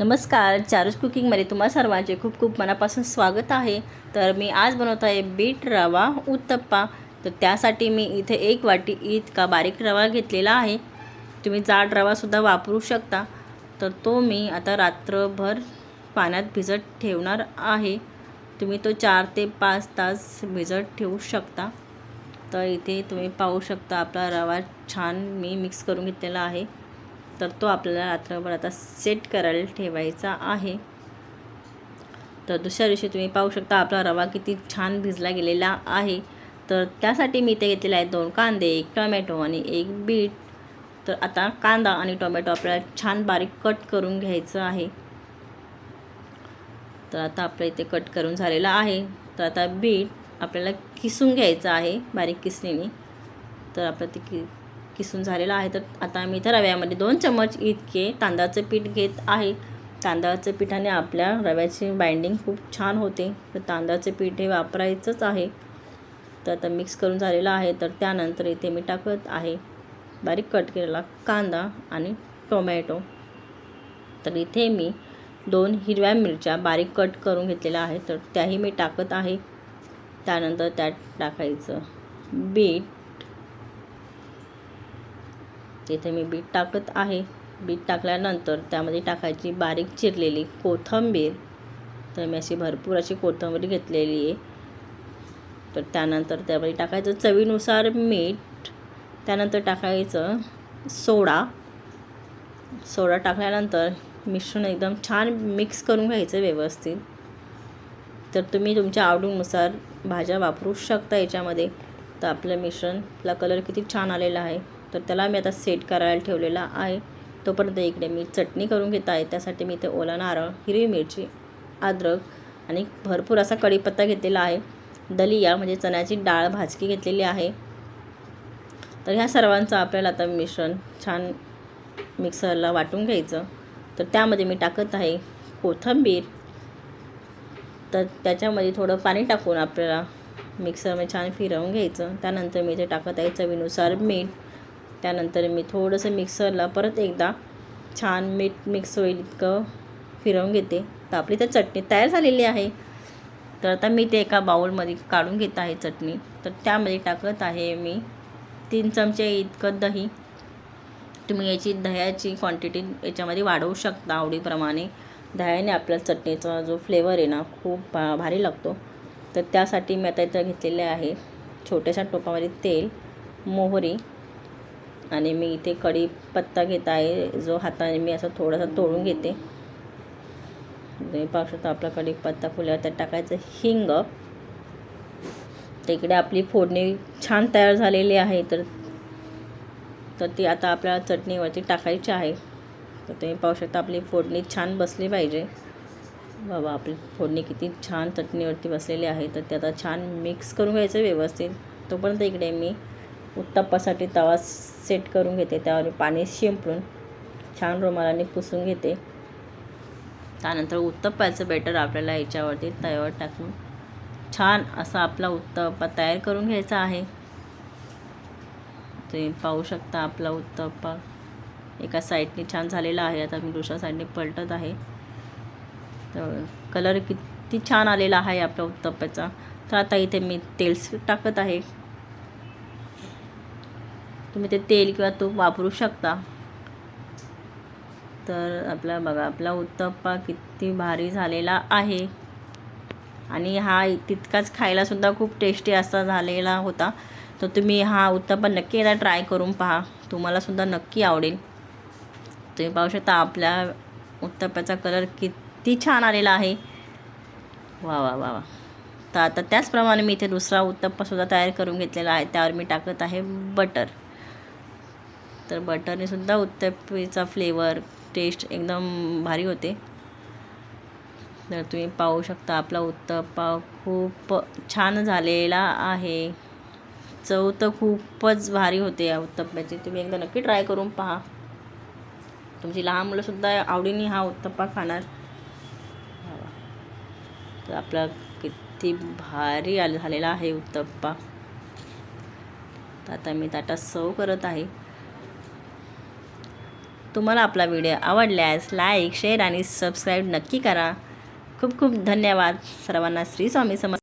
नमस्कार चारूज कुकिंगमध्ये तुम्हा सर्वांचे खूप खूप मनापासून स्वागत आहे. तर मी आज बनवत आहे बीट रवा उत्तप्पा. तर त्यासाठी मी इथे एक वाटी इतका बारीक रवा घेतलेला आहे. तुम्ही जाड रवासुद्धा वापरू शकता. तर तो मी आता रात्रभर पाण्यात भिजत ठेवणार आहे. तुम्ही तो चार ते पाच तास भिजत ठेवू शकता. तर इथे तुम्ही पाहू शकता आपला रवा छान मी मिक्स करून घेतलेला आहे. तर तो आपल्याला रात्रभर आता सेट करायला ठेवायचा आहे. तर दुसऱ्या दिवशी तुम्ही पाहू शकता आपला रवा किती छान भिजला गेलेला आहे. तर त्यासाठी मी ते घेतलेले आहेत दोन कांदे एक टोमॅटो आणि एक बीट तर आता कांदा आणि टोमॅटो आपल्याला छान बारीक कट करून घ्यायचं आहे. तर आता आपल्या इथे कट करून झालेलं आहे. तर आता बीट आपल्याला किसून घ्यायचं आहे बारीक किसणीने. तर आपलं ते कि किसून झालेलं आहे. तर आता मी इथं रव्यामध्ये दोन चमच इतके तांदळाचं पीठ घेत आहे. तांदळाचं पिठाने आपल्या रव्याची बाइंडिंग खूप छान होते. तर तांदळाचं पीठ हे वापरायचंच आहे. तर आता मिक्स करून झालेलं आहे. तर त्यानंतर इथे मी टाकत आहे बारीक कट केलेला कांदा आणि टोमॅटो. तर इथे मी दोन हिरव्या मिरच्या बारीक कट करून घेतलेल्या आहेत. तर त्याही मी टाकत आहे. त्यानंतर त्यात टाकायचं बीट. म्हणजे तिथे मी बीट टाकत आहे. बीट टाकल्यानंतर त्यामध्ये टाकायची बारीक चिरलेली कोथिंबीर. तर मी अशी भरपूर अशी कोथंबीर घेतलेली आहे. तर त्यानंतर त्यामध्ये टाकायचं चवीनुसार मीठ. त्यानंतर टाकायचं सोडा. सोडा टाकल्यानंतर मिश्रण एकदम छान मिक्स करून घ्यायचं व्यवस्थित. तर तुम्ही तुमच्या आवडीनुसार भाज्या वापरू शकता याच्यामध्ये. तर आपलं मिश्रणला कलर किती छान आलेला आहे. तर त्याला मी आता सेट करायला ठेवलेला आहे. तोपर्यंत इकडे मी चटणी करून घेत आहे. त्यासाठी मी इथे ओला नारळ हिरवी मिरची अद्रक आणि भरपूर असा कढीपत्ता घेतलेला आहे. दलिया म्हणजे चण्याची डाळ भाजकी घेतलेली आहे. तर ह्या सर्वांचं आपल्याला आता मिश्रण छान मिक्सरला वाटून घ्यायचं. तर त्यामध्ये मी टाकत आहे कोथिंबीर. तर त्याच्यामध्ये थोडं पाणी टाकून आपल्याला मिक्सरमध्ये छान फिरवून घ्यायचं. त्यानंतर मी इथे टाकत आहे चवीनुसार मीठ. त्यानंतर मी थोडंसं मिक्सरला परत एकदा छान मीठ मिक्स होईल इतकं फिरवून घेते. तर आपली तर चटणी तयार झालेली आहे. तर आता मी ते एका बाउलमध्ये काढून घेत आहे चटणी. तर त्यामध्ये टाकत आहे मी तीन चमचे इतकं दही. तुम्ही याची दह्याची क्वांटिटी याच्यामध्ये वाढवू शकता आवडीप्रमाणे. दह्याने आपल्या चटणीचा जो फ्लेवर आहे ना खूप भा भारी लागतो. तर त्यासाठी मी आता इथं घेतलेले आहे छोट्याशा टोपामध्ये तेल मोहरी आणि मी इथे कढीपत्ता घेत आहे जो हाताने मी असं थोडासा तोडून घेते. तुम्ही पाहू शकता आपला कढीपत्ता फुल्यावर त्यात टाकायचं हिंग. तिकडे इकडे आपली फोडणी छान तयार झालेली आहे तर तर ती आता आपल्याला चटणीवरती टाकायची आहे. तर तुम्ही पाहू शकता आपली फोडणी छान बसली पाहिजे. बाबा आपली फोडणी किती छान चटणीवरती बसलेली आहे तर ते आता छान मिक्स करून घ्यायचं व्यवस्थित. तोपर्यंत इकडे मी उत्तप्पासाठी तवा सेट करून घेते. त्यावर पाणी शिंपडून छान रुमालाने पुसून घेते. त्यानंतर उत्तप्पाचं बेटर आपल्याला याच्यावरती तव्यावर टाकून छान असा आपला उत्तप्पा तयार करून घ्यायचा आहे. तुम्ही पाहू शकता आपला उत्तप्पा एका साईडने छान झालेला आहे. आता मी दुसऱ्या साईडने पलटत आहे. तर कलर किती छान आलेला आहे आपल्या उत्तप्प्याचा तर आता इथे मी तेल टाकत आहे. तुम्ही ते तेल किंवा तूप वापरू शकता. तर आपला बघा आपला उत्तप्पा किती भारी झालेला आहे. आणि हा तितकाच खायलासुद्धा खूप टेस्टी असा झालेला होता. तर तुम्ही हा उत्तप्पा नक्की एकदा ट्राय करून पहा. तुम्हालासुद्धा नक्की आवडेल. तुम्ही पाहू शकता आपल्या उत्तप्प्याचा कलर किती छान आलेला आहे. वा वा वा वा. तर आता त्याचप्रमाणे मी इथे दुसरा उत्तप्पासुद्धा तयार करून घेतलेला आहे. त्यावर मी टाकत आहे बटर तर बटरनेसुद्धा उत्तप्पीचा फ्लेवर टेस्ट एकदम भारी होते. तर तुम्ही पाहू शकता आपला उत्तप्पा खूप छान झालेला आहे. चव तर खूपच भारी होते या उत्तप्प्याची. तुम्ही एकदा नक्की ट्राय करून पहा. तुमची लहान मुलंसुद्धा आवडीने हा उत्तप्पा खाणार. तर आपला किती भारी आल झालेला आहे उत्तप्पा. तर आता मी ताटा सर्व करत आहे. तुम्हाला आपला व्हिडिओ आवडल्यास लाईक शेअर आणि सबस्क्राईब नक्की करा. खूप खूप धन्यवाद सर्वांना. श्री स्वामी समर्थ